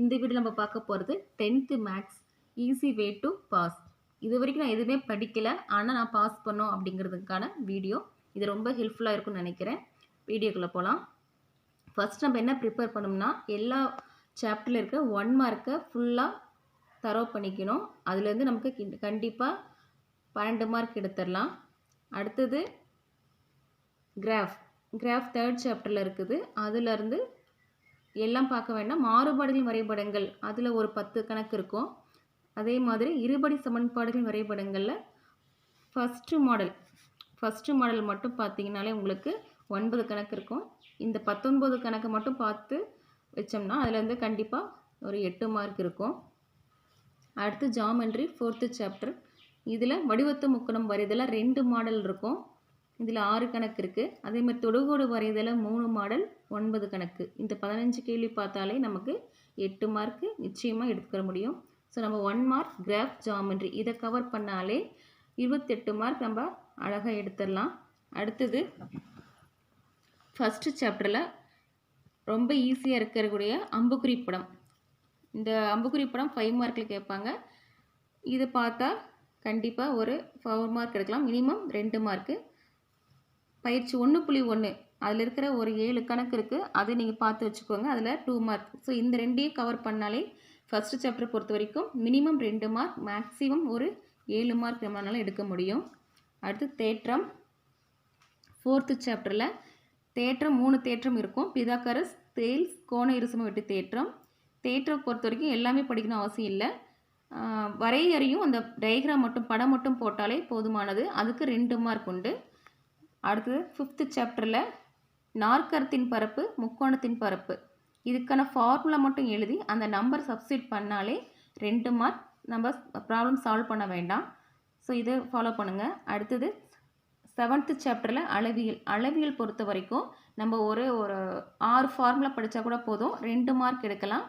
இந்த வீடியோ நம்ம பார்க்க போகிறது tenth maths easy way to pass இது வரைக்கும் நான் எதுவுமே படிக்கலை. ஆனால் நான் பாஸ் பண்ணோம் அப்படிங்கிறதுக்கான வீடியோ இது ரொம்ப ஹெல்ப்ஃபுல்லாக இருக்கும்னு நினைக்கிறேன். வீடியோக்குள்ளே போகலாம் ஃபஸ்ட் நம்ம என்ன ப்ரிப்பேர் பண்ணோம்னா எல்லா சாப்டரில் இருக்க ஒன் மார்க்கை ஃபுல்லாக தரோ பண்ணிக்கணும். அதுலேருந்து நமக்கு கண்டிப்பாக பன்னெண்டு மார்க் எடுத்துடலாம். அடுத்தது கிராஃப் கிராஃப் தேர்ட் சாப்டரில் இருக்குது. அதுலேருந்து எல்லாம் பார்க்க வேண்டாம். மாறுபாடுகளின் வரைபடங்கள். அதில் ஒரு பத்து கணக்கு இருக்கும். அதே மாதிரி இருபடி சமன்பாடுகளின் வரைபடங்களில் ஃபஸ்ட்டு மாடல் ஃபஸ்ட்டு மாடல் மட்டும் பார்த்தீங்கனாலே உங்களுக்கு ஒன்பது கணக்கு இருக்கும். இந்த பத்தொன்பது கணக்கு மட்டும் பார்த்து வச்சோம்னா அதுலேருந்து கண்டிப்பாக ஒரு எட்டு மார்க் இருக்கும். அடுத்து ஜாமெண்ட்ரி ஃபோர்த்து சாப்டர் இதில் வடிவத்து முக்கணம் வரைதலில் ரெண்டு மாடல் இருக்கும். இதில் ஆறு கணக்கு இருக்குது அதே மாதிரி தொடுகோடு வரைதல மூணு மாடல் ஒன்பது கணக்கு. இந்த பதினஞ்சு கேள்வி பார்த்தாலே நமக்கு எட்டு மார்க்கு நிச்சயமாக எடுத்துக்க முடியும். ஸோ நம்ம ஒன் மார்க் கிராஃப் ஜாமெண்ட்ரி இதை கவர் பண்ணாலே இருபத்தெட்டு மார்க் நம்ம அழகாக எடுத்துடலாம். அடுத்தது ஃபஸ்ட்டு சாப்டரில் ரொம்ப ஈஸியாக இருக்கக்கூடிய அம்புக்குறி படம். இந்த அம்புக்குறி படம் ஃபைவ் மார்க்கில் கேட்பாங்க. இது பார்த்தா கண்டிப்பாக ஒரு ஃபோர் மார்க் எடுக்கலாம். மினிமம் ரெண்டு மார்க்கு பயிற்சி ஒன்று புள்ளி ஒன்று அதில் இருக்கிற ஒரு ஏழு கணக்கு இருக்குது அதை நீங்கள் பார்த்து வச்சுக்கோங்க. அதில் டூ மார்க் ஸோ இந்த ரெண்டையும் கவர் பண்ணாலே ஃபஸ்ட்டு சாப்டர் பொறுத்த வரைக்கும் மினிமம் ரெண்டு மார்க் மேக்ஸிமம் ஒரு ஏழு மார்க் நம்மளால எடுக்க முடியும். அடுத்து தேற்றம். ஃபோர்த்து சாப்டரில் தேற்றம் மூணு தேற்றம் இருக்கும். பிதாக்கரஸ் தேல்ஸ் கோண இருசம வெட்டு தேற்றம். தேற்றம் பொறுத்த வரைக்கும் எல்லாமே படிக்கணும் அவசியம் இல்லை. வரையறையும் அந்த டயக்ராம் மட்டும் படம் மட்டும் போட்டாலே போதுமானது. அதுக்கு ரெண்டு மார்க் உண்டு. அடுத்தது ஃபிஃப்த்து சாப்டரில் நாற்கரத்தின் பரப்பு முக்கோணத்தின் பரப்பு. இதுக்கான ஃபார்முலா மட்டும் எழுதி அந்த நம்பர் சப்ஸ்டியூட் பண்ணாலே ரெண்டு மார்க் நம்ம ப்ராப்ளம் சால்வ் பண்ண வேண்டாம். ஸோ இதை ஃபாலோ பண்ணுங்கள் அடுத்தது செவன்த்து சாப்டரில் அளவியல். அளவியல் பொறுத்த வரைக்கும் நம்ம ஒரு ஒரு ஆறு ஃபார்முலா படித்தா கூட போதும். ரெண்டு மார்க் எடுக்கலாம்.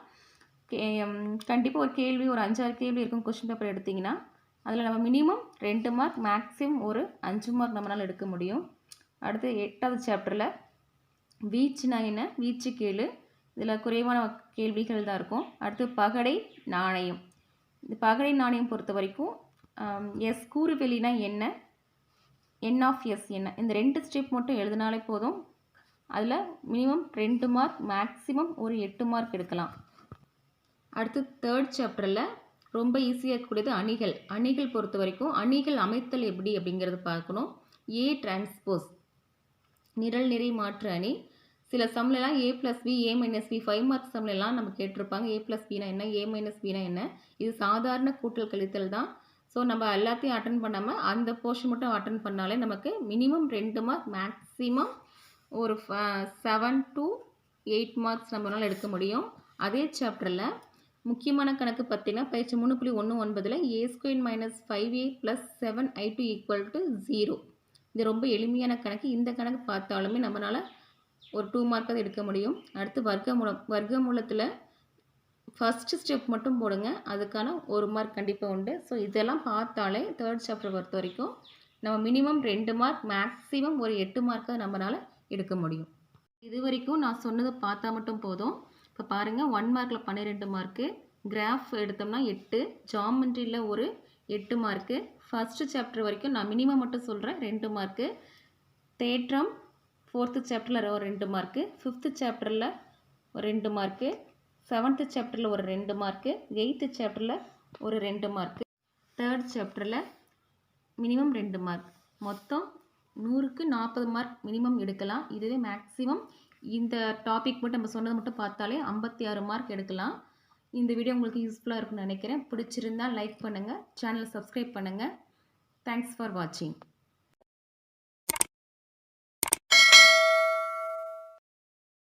கண்டிப்பாக ஒரு கேள்வி ஒரு அஞ்சாறு கேள்வி இருக்கும் கொஷின் பேப்பர் எடுத்திங்கன்னா அதில் நம்ம மினிமம் ரெண்டு மார்க் மேக்ஸிமம் ஒரு அஞ்சு மார்க் நம்மளால் எடுக்க முடியும். அடுத்து எட்டாவது சாப்டரில் வீச்சுனா என்ன வீச்சு கேளு. இதில் குறைவான கேள்விகள் தான் இருக்கும். அடுத்து பகடை நாணயம். இந்த பகடை நாணயம் பொறுத்த வரைக்கும் எஸ் கூறுவெளினா என்ன? என் ஆஃப் எஸ் என்ன? இந்த ரெண்டு ஸ்டெப் மட்டும் எழுதினாலே போதும். அதில் மினிமம் ரெண்டு மார்க் மேக்ஸிமம் ஒரு எட்டு மார்க் எடுக்கலாம். அடுத்து தேர்ட் சாப்டரில் ரொம்ப ஈஸியாக இருக்கக்கூடியது அணிகள். அணிகள் பொறுத்த வரைக்கும் அணிகள் அமைத்தல் எப்படி அப்படிங்கிறது பார்க்கணும். ஏ டிரான்ஸ்போஸ் நிரல் நிறை மாற்று அணி. சில சம்லெலாம் A plus B A minus B five mark சம்லலாம் நம்ம கேட்டிருப்பாங்க. ஏ ப்ளஸ் பினா என்ன? ஏ மைனஸ் பினா என்ன? இது சாதாரண கூட்டல் கழித்தல் தான். ஸோ நம்ம எல்லாத்தையும் அட்டன் பண்ணாமல் அந்த போர்ஷன் மட்டும் அட்டன் பண்ணாலே நமக்கு மினிமம் ரெண்டு மார்க் மேக்ஸிமம் ஒரு செவன் டு எயிட் மார்க்ஸ் நம்மளால் எடுக்க முடியும். அதே சாப்டரில் முக்கியமான கணக்கு பார்த்தீங்கன்னா பயிற்சி மூணு புள்ளி ஒன்று ஒன்பதில் A square minus five A plus seven I two equal to zero இது ரொம்ப எளிமையான கணக்கு. இந்த கணக்கு பார்த்தாலுமே நம்மளால் ஒரு டூ மார்க்காக எடுக்க முடியும். அடுத்து வர்க்கமூலம் வர்க்கமூலத்தில் ஃபஸ்ட்டு ஸ்டெப் மட்டும் போடுங்க. அதுக்கான ஒரு மார்க் கண்டிப்பாக உண்டு. ஸோ இதெல்லாம் பார்த்தாலே தேர்ட் சாப்டர் பொறுத்த வரைக்கும் நம்ம மினிமம் ரெண்டு மார்க் மேக்ஸிமம் ஒரு எட்டு மார்க்காக நம்மளால் எடுக்க முடியும். இது வரைக்கும் நான் சொன்னதை பார்த்தா மட்டும் போதும். இப்போ பாருங்கள் ஒன் மார்க்கில் பன்னிரெண்டு மார்க்கு கிராஃப் எடுத்தோம்னா எட்டு ஜாமெண்ட்ரியில் ஒரு எட்டு மார்க்கு ஃபஸ்ட்டு சாப்டர் வரைக்கும் நான் மினிமம் மட்டும் சொல்கிறேன் ரெண்டு மார்க்கு தேற்றம் ஃபோர்த்து சாப்டரில் ஒரு ரெண்டு மார்க்கு ஃபிஃப்த்து சாப்டரில் ஒரு ரெண்டு மார்க்கு செவன்த்து சாப்டரில் ஒரு ரெண்டு மார்க்கு எயித்து சாப்டரில் ஒரு ரெண்டு மார்க்கு தேர்ட் சாப்டரில் மினிமம் ரெண்டு மார்க் மொத்தம் நூறுக்கு நாற்பது மார்க் மினிமம் எடுக்கலாம். இதுவே மேக்ஸிமம் இந்த டாபிக் மட்டும் நம்ம சொன்னது மட்டும் பார்த்தாலே ஐம்பத்தி ஆறு மார்க் எடுக்கலாம். இந்த வீடியோ உங்களுக்கு யூஸ்ஃபுல்லாக இருக்கும்னு நினைக்கிறேன். பிடிச்சிருந்தால் லைக் பண்ணுங்கள் சேனலை சப்ஸ்கிரைப் பண்ணுங்கள் தேங்க்ஸ் ஃபார் வாட்சிங்